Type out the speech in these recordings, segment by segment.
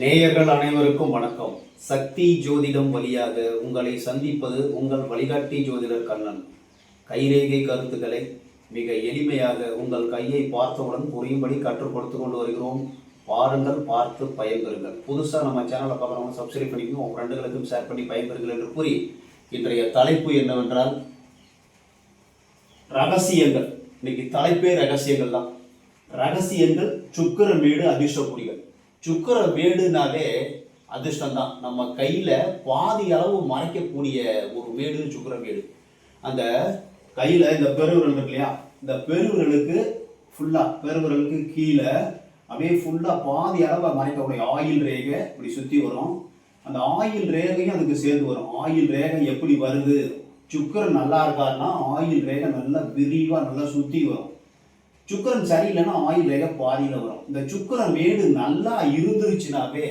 நேயர்கள் அனைவருக்கும் வணக்கம். சக்தி ஜோதிடம் வழியாக உங்களை சந்திப்பது உங்கள் வழிகாட்டி ஜோதிடர் கண்ணன். கைரேகை கருத்துக்களை மிக எளிமையாக உங்கள் கையை பார்த்தவுடன் புரியும்படி கற்றுக் கொடுத்து கொண்டு வருகிறோம். பாருங்கள் பார்த்து பயன்பெறுங்கள். புதுசாக நம்ம சேனலை பார்க்குறவங்க சப்ஸ்கிரைப் பண்ணிக்கணும் உங்கள் ஃப்ரெண்டுகளுக்கும் ஷேர் பண்ணி பயன்பெறுங்கள் என்று கூறி இன்றைய தலைப்பு என்னவென்றால் ரகசியங்கள். இன்னைக்கு தலைப்பே ரகசியங்கள் தான் ரகசியங்கள் சுக்கிர மேடு அதிர்ஷ்ட சுக்கர வேடுனாவே அதிர்ஷ்டம் தான் நம்ம கையில் பாதி அளவு மறைக்கக்கூடிய ஒரு வேடு சுக்கரை வேடு. அந்த கையில் இந்த பெருவிரல் இருக்கு இல்லையா? இந்த பெருவிரலுக்கு ஃபுல்லாக பெருவிரலுக்கு கீழே அப்படியே ஃபுல்லாக பாதி அளவை மறைக்கக்கூடிய ஆயில் ரேகை இப்படி சுற்றி வரும். அந்த ஆயில் ரேகையும் அதுக்கு சேர்ந்து வரும். ஆயில் ரேகை எப்படி வருது? சுக்கரன் நல்லா இருக்காருன்னா ஆயில் ரேகை நல்லா விரிவாக நல்லா சுற்றி வரும். சுக்கரன் சரியில்லைன்னா ஆயில் ரேகை பாதியில் வரும். இந்த சுக்கரன் மேடு நல்லா இருந்துருச்சுனாவே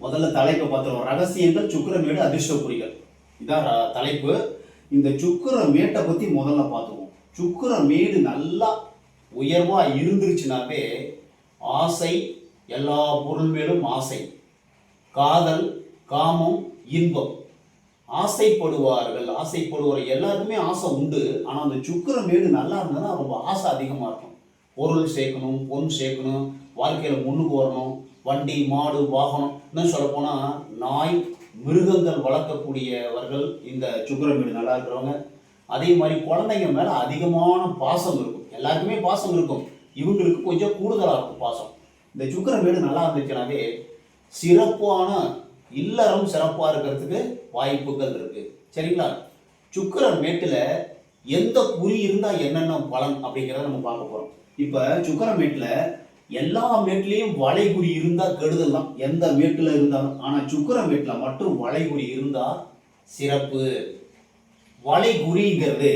முதல்ல தலைப்பை பார்த்துருவோம். ரகசியங்கள் சுக்கிர மேடு அதிர்ஷ்ட இதான் தலைப்பு. இந்த சுக்கிர மேட்டை பற்றி முதல்ல பார்த்துருவோம். சுக்கிர மேடு நல்லா உயர்வாக இருந்துருச்சுனாவே ஆசை எல்லா பொருள் மேலும் ஆசை. காதல் காமம் இன்பம். ஆசைப்படுவார்கள் ஆசைப்படுவார். எல்லாருக்குமே ஆசை உண்டு. ஆனால் அந்த சுக்கிர மேடு நல்லா இருந்தால் ரொம்ப ஆசை அதிகமாக இருக்கும். பொருள் சேர்க்கணும் பொன் சேர்க்கணும் வாழ்க்கையில் முன்னுக்கு வரணும் வண்டி மாடு வாகனம். இன்னும் சொல்லப்போனால் நாய் மிருகங்கள் வளர்க்கக்கூடியவர்கள் இந்த சுக்கிர மேடு நல்லா இருக்கிறவங்க. அதே மாதிரி குழந்தைங்க மேலே அதிகமான பாசம் இருக்கும். எல்லாருக்குமே பாசம் இருக்கும். இவங்களுக்கு கொஞ்சம் கூடுதலாக இருக்கும் பாசம். இந்த சுக்கிர மேடு நல்லா இருந்துச்சுனாவே சிறப்பான இல்லறம் சிறப்பாக இருக்கிறதுக்கு வாய்ப்புகள் இருக்கு. சரிங்களா? சுக்கரன் மேட்டில் எந்த குறி இருந்தால் என்னென்ன பலன் அப்படிங்கிறத நம்ம பார்க்க போகிறோம் இப்போ சுக்கரன் மேட்டில் எல்லா மேட்லேயும் வளைகுறி இருந்தால் கெடுதல் தான். எந்த மேட்டில் இருந்தாலும். ஆனால் சுக்கரன் மேட்டில் மட்டும் வளைகுறி இருந்தால் சிறப்பு. வளைகுறிங்கிறது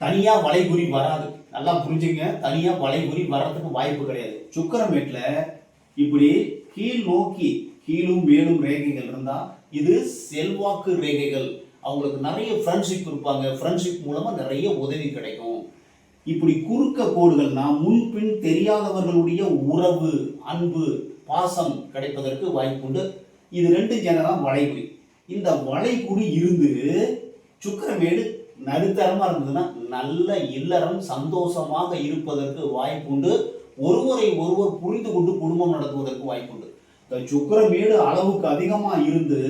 தனியாக வளைகுறி வராது. நல்லா புரிஞ்சுங்க தனியாக வளைகுறி வர்றதுக்கு வாய்ப்பு கிடையாது. சுக்கரமேட்டில் இப்படி கீழ் நோக்கி கீழும் மேலும் ரேகைகள் இருந்தா இது செல்வாக்கு ரேகைகள். அவங்களுக்கு நிறைய ஃப்ரெண்ட்ஷிப் இருப்பாங்க. ஃப்ரெண்ட்ஷிப் மூலமா நிறைய உதவி கிடைக்கும். இப்படி குறுக்க கோடுகள்னா முன்பின் தெரியாதவர்களுடைய உறவு அன்பு பாசம் கிடைப்பதற்கு வாய்ப்புண்டு. இது ரெண்டும் ஜனதான் வளைகுறி இந்த வளைகுறி இருந்து சுக்கரமேடு நடுத்தரமா இருந்ததுன்னா நல்ல இல்லறம் சந்தோஷமாக இருப்பதற்கு வாய்ப்புண்டு. ஒருவரை ஒருவர் புரிந்து கொண்டு குடும்பம் நடத்துவதற்கு வாய்ப்புண்டு. இந்த சுக்கரமேடு அளவுக்கு அதிகமாக இருந்து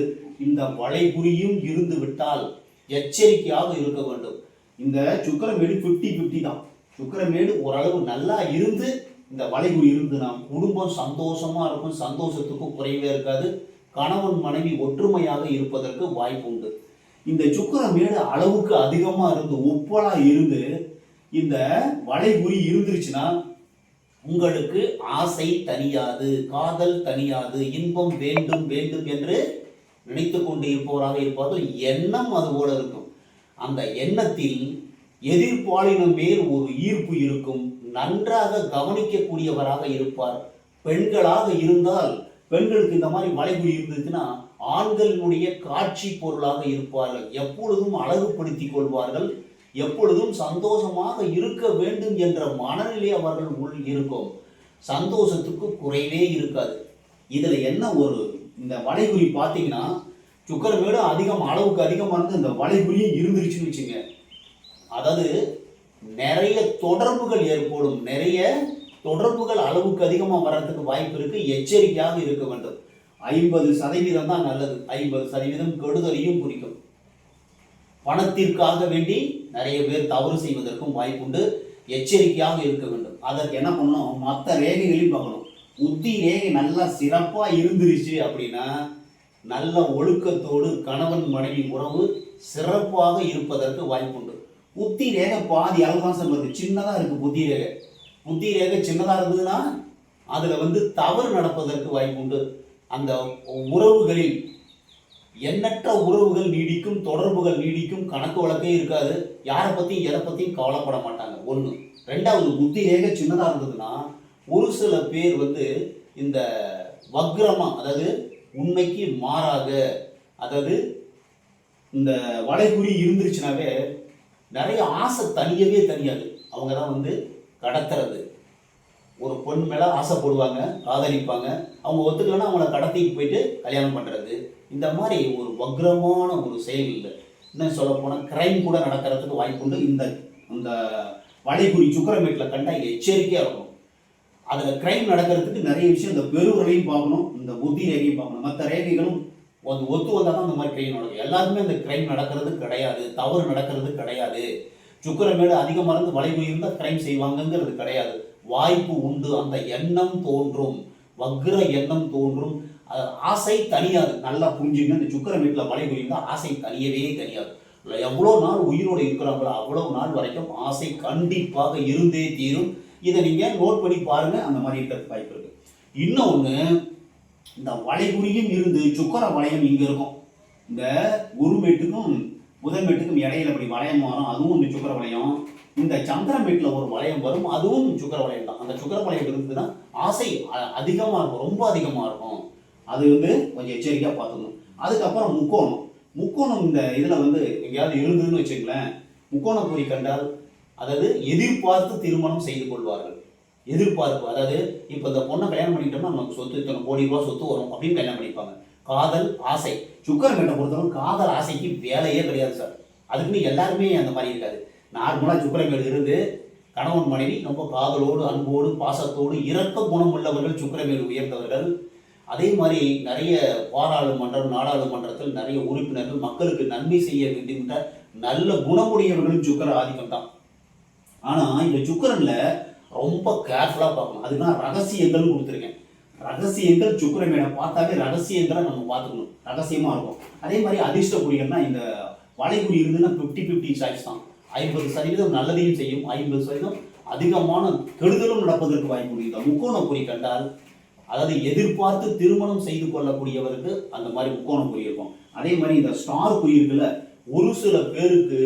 இந்த வளைகுறியும் இருந்து விட்டால் எச்சரிக்கையாக இருக்க வேண்டும். இந்த சுக்கிரமேடு 50 50 தான். சுக்கிரமேடு ஓரளவு நல்லா இருந்து இந்த வளைகுறி இருந்துனா குடும்பம் சந்தோஷமா இருக்கும் சந்தோஷத்துக்கும் குறைவே இருக்காது. கணவன் மனைவி ஒற்றுமையாக இருப்பதற்கு வாய்ப்பு உண்டு. இந்த சுக்கிரமேடு அளவுக்கு அதிகமாக இருந்து உப்பலாக இருந்து இந்த வளைகுறி இருந்துருச்சுன்னா உங்களுக்கு ஆசை தனியாது காதல் தனியாது இன்பம் வேண்டும் வேண்டும் என்று நினைத்து கொண்டு இருப்பவராக இருப்பார்கள் எண்ணம் அது போல இருக்கும். அந்த எண்ணத்தில் எதிர்பாலினம் மேல் ஒரு ஈர்ப்பு இருக்கும். நன்றாக கவனிக்கக்கூடியவராக இருப்பார். பெண்களாக இருந்தால் பெண்களுக்கு இந்த மாதிரி வளைவு இருந்துச்சுன்னா ஆண்களினுடைய காட்சி பொருளாக இருப்பார்கள். எப்பொழுதும் அழகுபடுத்திக் கொள்வார்கள். எப்பொழுதும் சந்தோஷமாக இருக்க வேண்டும் என்ற மனநிலை அவர்கள் உள் இருக்கும். சந்தோஷத்துக்கு குறைவே இருக்காது. இதில் என்ன ஒரு இந்த வளைகுறி பார்த்தீங்கன்னா சுக்கரமேடு அதிகம் அளவுக்கு அதிகமாக இருந்து இந்த வளைகுறியும் இருந்துருச்சுன்னு வச்சுங்க. அதாவது நிறைய தொடர்புகள் ஏற்படும். நிறைய தொடர்புகள் அளவுக்கு அதிகமாக வர்றதுக்கு வாய்ப்பு இருக்குது எச்சரிக்கையாக இருக்க வேண்டும். ஐம்பது சதவீதம் தான் நல்லது. ஐம்பது சதவீதம் கெடுதலையும் குறிக்கும். பணத்திற்காக வேண்டி நிறைய பேர் தவறு செய்வதற்கும் வாய்ப்புண்டு எச்சரிக்கையாக இருக்க வேண்டும். அதற்கு என்ன பண்ணணும்? மற்ற ரேகைகளையும் பார்க்கணும். புத்தி ரேகை நல்லா சிறப்பாக இருந்துருச்சு அப்படின்னா நல்ல ஒழுக்கத்தோடு கணவன் மனைவி உறவு சிறப்பாக இருப்பதற்கு வாய்ப்புண்டு. புத்தி ரேகை பாதி அவகாசம் வருது சின்னதாக இருக்குது புத்தி ரேகை. புத்தி ரேகை சின்னதாக இருந்ததுன்னா அதில் வந்து தவறு நடப்பதற்கு வாய்ப்புண்டு. அந்த உறவுகளில் எண்ணற்ற உறவுகள் நீடிக்கும் தொடர்புகள் நீடிக்கும் கணக்கு வழக்கே இருக்காது. யாரை பற்றியும் எதை பற்றியும் கவலைப்பட மாட்டாங்க. ஒன்று ரெண்டாவது புத்தி ஏக சின்னதாக இருந்ததுன்னா ஒரு சில பேர் வந்து இந்த வக்ரமா அதாவது உண்மைக்கு மாறாக அதாவது இந்த வளைகுறி இருந்துருச்சுனாவே நிறைய ஆசை தனியவே தனியாது அவங்க தான் வந்து கடத்துறது. ஒரு பொண்ணு மேலே ஆசைப்படுவாங்க காதலிப்பாங்க. அவங்க ஒத்துக்கலைன்னா அவங்கள கடத்திக்கு போயிட்டு கல்யாணம் பண்ணுறது இந்த மாதிரி ஒரு வக்ரமான ஒரு செயல் இல்லை. இன்னும் சொல்ல போனால் கிரைம் கூட நடக்கிறதுக்கு வாய்ப்புண்டு இந்த இந்த வளைகுறி சுக்கரமேட்டில் கண்டால் எச்சரிக்கையாக இருக்கும் அதில் கிரைம் நடக்கிறதுக்கு நிறைய விஷயம் இந்த பெருவரையும் பார்க்கணும் இந்த புத்தி ரேகையும் பார்க்கணும். மற்ற ரேகைகளும் வந்து ஒத்து வந்தால் தான் அந்த மாதிரி கிரைம் நடக்கும். எல்லாருமே அந்த கிரைம் நடக்கிறது கிடையாது. தவறு நடக்கிறது கிடையாது. சுக்கரமேடு அதிகமாக இருந்து வளைகுறி இருந்தால் கிரைம் செய்வாங்கங்கிறது கிடையாது. வாய்ப்பு உண்டு அந்த எண்ணம் தோன்றும் வக்ர எண்ணம் தோன்றும். ஆசை தனியாது. நல்லா புரிஞ்சுங்க இந்த வீட்டில் மழை இருந்தால் ஆசை தனியவே தனியாது. இல்லை எவ்வளோ நாள் உயிரோடு இருக்கிறாங்களோ அவ்வளோ நாள் வரைக்கும் ஆசை கண்டிப்பாக இருந்தே தீரும். இதை நீங்கள் நோட் பண்ணி பாருங்கள் அந்த மாதிரி இருக்கிறதுக்கு வாய்ப்பு இருக்கு. இன்னொன்று இந்த வளைகுறியும் இருந்து சுக்கர வளையம் இங்கே இருக்கும். இந்த குருமேட்டுக்கும் புதன்மேட்டுக்கும் இடையில அப்படி வளையம் மாறும். அதுவும் இந்த சுக்கர வளையம். இந்த சந்திரமேட்டில் ஒரு வளையம் வரும் அதுவும் சுக்கர வளையம் தான். அந்த சுக்கர வளையம் இருந்ததுன்னா ஆசை அதிகமாக இருக்கும் ரொம்ப அதிகமாக இருக்கும். அது வந்து கொஞ்சம் எச்சரிக்கையாக பார்த்துக்கணும். அதுக்கப்புறம் முக்கோணம். முக்கோணம் இந்த இதில் வந்து எங்கேயாவது இருந்ததுன்னு வச்சுங்களேன் முக்கோணம் குறி கண்டால் அதாவது எதிர்பார்த்து திருமணம் செய்து கொள்வார்கள். எதிர்பார்ப்பு அதாவது இப்போ இந்த பொண்ணை கல்யாணம் பண்ணிட்டோம்னா நமக்கு சொத்து இத்தனை கோடி ரூபா சொத்து வரும் அப்படின்னு கல்யாணம் பண்ணிப்பாங்க. காதல் ஆசை. சுக்கரமேட்டை பொறுத்தவரை காதல் ஆசைக்கு வேலையே கிடையாது சார். அதுக்குன்னு எல்லாருமே அந்த மாதிரி இருக்காது. நார்மலாக சுக்கரங்கள் இருந்து கணவன் மனைவி ரொம்ப காதலோடு அன்போடு பாசத்தோடு இரக்க குணம் உள்ளவர்கள் சுக்கரங்கள் உயர்ந்தவர்கள். அதே மாதிரி நிறைய பாராளுமன்றம் நாடாளுமன்றத்தில் நிறைய உறுப்பினர்கள் மக்களுக்கு நன்மை செய்ய வேண்டுகின்ற நல்ல குணமுடையவர்களும் சுக்கர ஆதிக்கம் தான். ஆனால் இந்த சுக்கரனில் ரொம்ப கேர்ஃபுல்லாக பார்க்கணும். அதுதான் நான் ரகசியங்கள் கொடுத்துருக்கேன். ரகசியங்கள் சுக்கரமேடை பார்த்தாவே ரகசியங்களை நம்ம பார்த்துக்கணும். ரகசியமாக இருக்கும். அதே மாதிரி அதிர்ஷ்ட குறிகள்னா இந்த வளைகுறி இருந்துன்னா ஃபிஃப்டி ஃபிஃப்டி சாய்ஸ் தான். ஐம்பது சதவீதம் நல்லதையும் செய்யும் ஐம்பது சதவீதம் அதிகமான கெடுதலும் நடப்பதற்கு வாய்ப்பு உண்டு. இந்த முக்கோண குறி கண்டால் அதாவது எதிர்பார்த்து திருமணம் செய்து கொள்ளக்கூடியவருக்கு அந்த மாதிரி முக்கோண குறி இருக்கும். அதே மாதிரி இந்த ஸ்டார் குறி இருக்குல்ல ஒரு சில பேருக்கு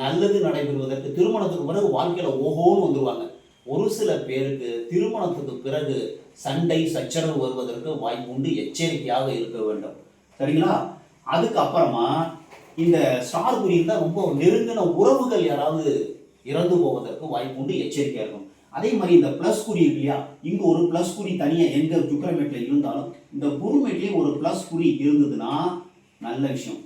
நல்லது நடைபெறுவதற்கு திருமணத்துக்கு பிறகு வாழ்க்கையில ஓஹோன்னு வந்துருவாங்க. ஒரு சில பேருக்கு திருமணத்துக்கு பிறகு சண்டை சச்சரவு வருவதற்கு வாய்ப்பு உண்டு எச்சரிக்கையாக இருக்க வேண்டும். சரிங்களா? அதுக்கப்புறமா இந்த ஸ்டார் குறியில் இருந்தால் ரொம்ப நெருங்கின உறவுகள் யாராவது இறந்து போவதற்கு வாய்ப்பு உண்டு எச்சரிக்கையாக இருக்கும் அதே மாதிரி இந்த ப்ளஸ் குறி இல்லையா? இங்கே ஒரு ப்ளஸ் குறி தனியாக எங்கே சுக்கரமேட்டில் இருந்தாலும் இந்த குருமேட்லேயும் ஒரு ப்ளஸ் குறி இருந்ததுன்னா நல்ல விஷயம்.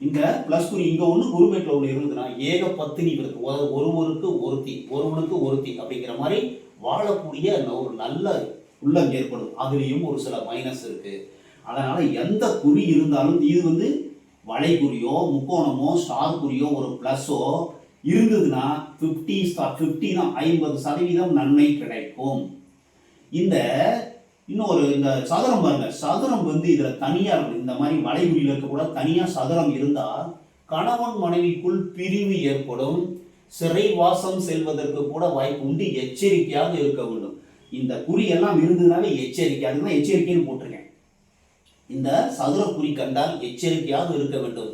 இந்த ப்ளஸ் குறி இங்கே ஒன்று குருமேட்டில் ஒன்று இருந்ததுன்னா ஏக பத்தினி இவருக்கு ஒரு- ஒருவருக்கு ஒருத்தி ஒருவனுக்கு ஒருத்தி அப்படிங்கிற மாதிரி வாழக்கூடிய ஒரு நல்ல உள்ளம் ஏற்படும். அதுலேயும் ஒரு சில மைனஸ் இருக்குது அதனால் எந்த குறி இருந்தாலும் இது வந்து வளைகுறியோ முக்கோணமோ ஸ்டார் குறியோ ஒரு ப்ளஸ்ஸோ இருந்ததுன்னா ஃபிஃப்டி ஸ்டார் ஃபிஃப்டி தான் ஐம்பது சதவீதம் நன்மை கிடைக்கும். இந்த இன்னொரு இந்த சதுரம் பாருங்க. சதுரம் வந்து இதில் தனியாக இருக்கும் இந்த மாதிரி வளைகுறியில் இருக்க கூட சதுரம் இருந்தால் கணவன் மனைவிக்குள் பிரிவு ஏற்படும். சிறைவாசம் செல்வதற்கு கூட வாய்ப்பு உண்டு. எச்சரிக்கையாக இருக்க வேண்டும். இந்த குறி எல்லாம் இருந்ததுனாலே எச்சரிக்கை. அதுதான் எச்சரிக்கைன்னு போட்டிருக்கு இந்த சதுர குறி கண்டால் எச்சரிக்கையாக இருக்க வேண்டும்.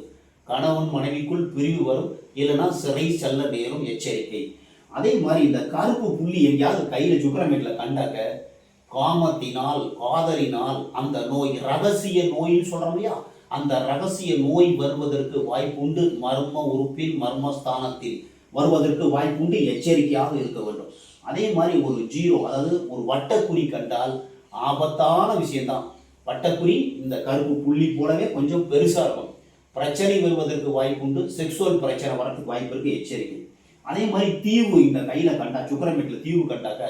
கணவன் மனைவிக்குள் பிரிவு வரும். இல்லைன்னா சிறை செல்ல நேரும் எச்சரிக்கை. அதே மாதிரி இந்த கருப்பு புள்ளி எங்கேயாவது கையில் சுக்கரமேட்ல கண்டாக்க காமத்தினால் காதலினால் அந்த நோய் ரகசிய நோயின்னு சொல்கிறோம் இல்லையா? அந்த ரகசிய நோய் வருவதற்கு வாய்ப்புண்டு மர்ம உறுப்பில் மர்மஸ்தானத்தில் வருவதற்கு வாய்ப்புண்டு எச்சரிக்கையாக இருக்க வேண்டும். அதே மாதிரி ஒரு ஜீரோ அதாவது ஒரு வட்டக்குறி கண்டால் ஆபத்தான விஷயம்தான். வட்டக்குறி இந்த கருப்பு புள்ளி போலவே கொஞ்சம் பெருசாக இருக்கும். பிரச்சனை வருவதற்கு வாய்ப்புண்டு செக்ஸுவல் பிரச்சனை வரதுக்கு வாய்ப்பு இருக்குது எச்சரிக்கை. அதே மாதிரி தீவு இந்த கையில் கண்டா சுக்கரமேட்டில் தீவு கண்டாக்க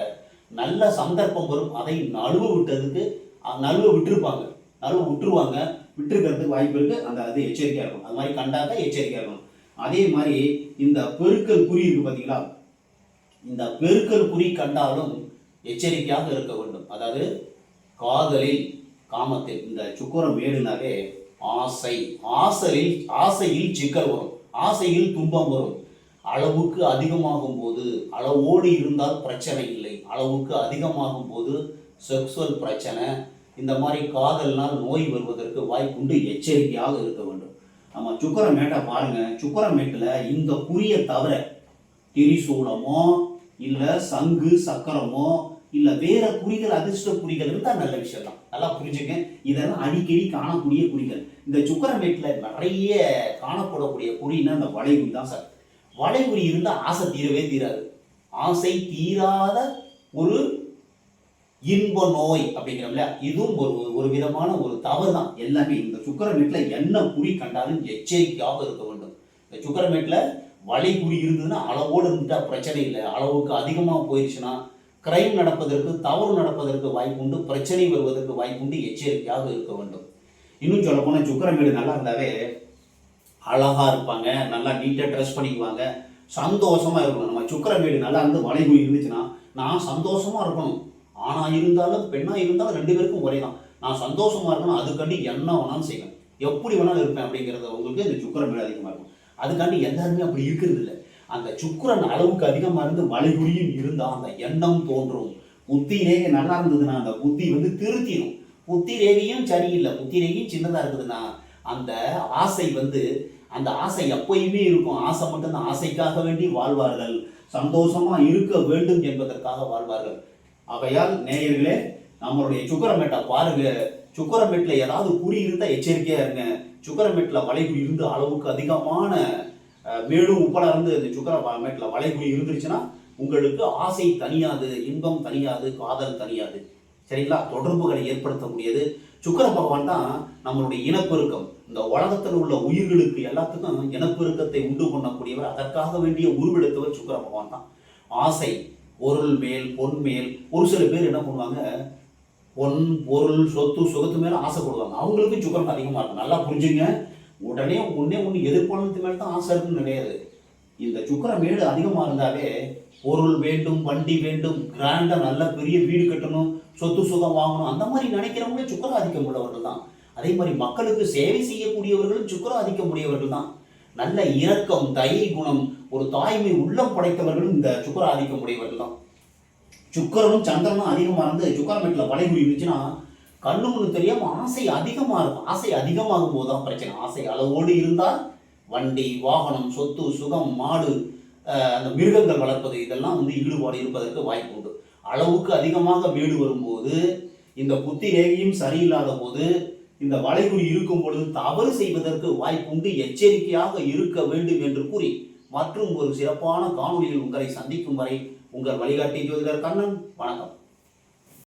நல்ல சந்தர்ப்பம் வரும். அதை நழுவ விட்டதுக்கு நழுவ விட்டுருப்பாங்க. நழுவ விட்டுருவாங்க. விட்டுருக்கிறதுக்கு வாய்ப்பு இருக்குது அந்த அது எச்சரிக்கையாக இருக்கும். அது மாதிரி கண்டாக்க எச்சரிக்கையாக இருக்கும். அதே மாதிரி இந்த பெருக்கல் குறி இருக்குது பார்த்தீங்களா இந்த பெருக்கல் குறி கண்டாலும் எச்சரிக்கையாக இருக்க வேண்டும். அதாவது காதலில் காமத்தில் இந்த சுக்கரம் வேடுனாலே ஆசை ஆசையில் ஆசையில் சிக்கல் வரும். ஆசையில் துன்பம் வரும். அளவுக்கு அதிகமாகும் போது அளவோடு இருந்தால் பிரச்சனை இல்லை. அளவுக்கு அதிகமாகும் போது செக்ஸுவல் பிரச்சனை இந்த மாதிரி காதல்னால் நோய் வருவதற்கு வாய்ப்புண்டு எச்சரிக்கையாக இருக்க வேண்டும். நம்ம சுக்கரமேட்டை பாருங்க. சுக்கரமேட்டில் இந்த குறியை தவிர திரிசூலமோ இல்லை சங்கு சக்கரமோ இல்லை வேற குறிகள் அதிர்ஷ்ட குறிகள் இருந்தால் நல்ல விஷயம் தான் நல்லா புரிஞ்சுங்க. இதெல்லாம் அடிக்கடி காணக்கூடிய குறிகள். இந்த சுக்கரமேட்டில் நிறைய காணப்படக்கூடிய குறின்னா இந்த வளைகுறி தான் சார். வளைகுறி இருந்தால் ஆசை தீரவே தீராது. ஆசை தீராத ஒரு இன்ப நோய் அப்படிங்கிறோம்ல இதுவும் ஒரு ஒரு விதமான ஒரு தவறு தான் எல்லாமே இந்த சுக்கரமேட்ல என்ன குறி கண்டாலும் எச்சரிக்கையாக இருக்க வேண்டும். இந்த சுக்கரமேட்ல வலை குறி இருந்ததுன்னா அளவோடு இருந்துட்டா பிரச்சனை இல்லை. அளவுக்கு அதிகமாக போயிடுச்சுன்னா கிரைம் நடப்பதற்கு தவறு நடப்பதற்கு வாய்ப்புண்டு பிரச்சனை வருவதற்கு வாய்ப்புண்டு எச்சரிக்கையாக இருக்க வேண்டும். இன்னும் சொல்ல போனால் சுக்கரமேடு நல்லா இருந்தாவே அழகா இருப்பாங்க நல்லா நீட்டாக ட்ரெஸ் பண்ணிக்குவாங்க சந்தோஷமாக இருக்கணும். நம்ம சுக்கரமேடு நல்லா இருந்து வளைவு இருந்துச்சுன்னா நான் சந்தோஷமாக இருக்கணும். ஆனால் இருந்தாலும் பெண்ணாக இருந்தாலும் ரெண்டு பேருக்கும் ஒரே தான். நான் சந்தோஷமாக இருக்கணும் அதுக்காண்டி என்ன வேணாலும் செய்யணும் எப்படி வேணாலும் இருப்பேன் அப்படிங்கிறத உங்களுக்கு இந்த சுக்கரமேடு அதிகமாக இருக்கும். அதுக்காண்டி எல்லாருமே அப்படி இருக்கிறது இல்லை. அந்த சுக்கிரன் அளவுக்கு அதிகமாக இருந்து வளைகுறியும் இருந்தால் அந்த எண்ணம் தோன்றும். புத்தி ரேகை நல்லா இருந்ததுன்னா அந்த புத்தி வந்து திருத்திடும் புத்தி ரேகையும் சரியில்லை. புத்தி ரேகையும் சின்னதாக இருக்குதுன்னா அந்த ஆசை வந்து அந்த ஆசை எப்பயுமே இருக்கும். ஆசை மட்டும்தான். ஆசைக்காக வேண்டி வாழ்வார்கள். சந்தோஷமா இருக்க வேண்டும் என்பதற்காக வாழ்வார்கள். ஆகையால் நேயர்களே நம்மளுடைய சுக்கரமேட்டை பாருங்க. சுக்கரமேட்டில் ஏதாவது குறி இருந்தால் எச்சரிக்கையாக இருங்க. சுக்கரமேட்டில் வளைவு இருந்து அளவுக்கு அதிகமான மேலும் உப்பலா இருந்து சுக்கர மேட்டில் வளைகுழி இருந்துருச்சுன்னா உங்களுக்கு ஆசை தனியாது இன்பம் தனியாது காதல் தனியாது சரிங்களா? தொடர்புகளை ஏற்படுத்தக்கூடியது. சுக்கர பகவான் தான் நம்மளுடைய இனப்பெருக்கம். இந்த உலகத்தில் உள்ள உயிர்களுக்கு எல்லாத்துக்கும் இனப்பெருக்கத்தை உண்டு பண்ணக்கூடியவர் அதற்காக வேண்டிய உருவெடுத்தவர் சுக்கிர பகவான் தான். ஆசை பொருள் மேல் பொன் மேல். ஒரு சில பேர் என்ன பண்ணுவாங்க பொன் பொருள் சொத்து சுகத்து மேலே ஆசைப்படுவாங்க அவங்களுக்கு சுக்கரம் அதிகமாக இருக்கும். நல்லா புரிஞ்சுங்க. உடனே ஒன்னே ஒன்று எதிர்பார்த்து மேல தான் ஆசை இருக்குன்னு கிடையாது இந்த சுக்கர மேடு அதிகமாக இருந்தாலே பொருள் வேண்டும் வண்டி வேண்டும் கிராண்டாக நல்ல பெரிய வீடு கட்டணும் சொத்து சுகம் வாங்கணும் அந்த மாதிரி நினைக்கிறவங்களே சுக்கர ஆதிக்கம் உள்ளவர்கள் தான். அதே மாதிரி மக்களுக்கு சேவை செய்யக்கூடியவர்களும் சுக்கர ஆதிக்கம் உடையவர்கள் தான். நல்ல இரக்கம் தயை குணம் ஒரு தாய்மை உள்ளம் படைத்தவர்களும் இந்த சுக்கர ஆதிக்கம் உடையவர்கள் தான். சுக்கரனும் சந்திரனும் அதிகமாக இருந்து சுக்கரமேட்டில் வளைகுறி இருந்துச்சுன்னா கண்ணு முன்னு தெரியாம ஆசை அதிகமாக இருக்கும். ஆசை அதிகமாகும் போது தான் பிரச்சனை. ஆசை அளவோடு இருந்தால் வண்டி வாகனம் சொத்து சுகம் மாடு அந்த மிருகங்கள் வளர்ப்பது இதெல்லாம் வந்து ஈடுபாடு இருப்பதற்கு வாய்ப்பு உண்டு. அளவுக்கு அதிகமாக வீடு வரும்போது இந்த புத்தி ரேகையும் சரியில்லாத போது இந்த வளைகுறி இருக்கும் பொழுது தவறு செய்வதற்கு வாய்ப்புண்டு எச்சரிக்கையாக இருக்க வேண்டும் என்று கூறி மற்றும் ஒரு சிறப்பான காணொலியில் உங்களை சந்திக்கும் வரை உங்கள் வழிகாட்டி ஜோதிடர் கண்ணன். வணக்கம்.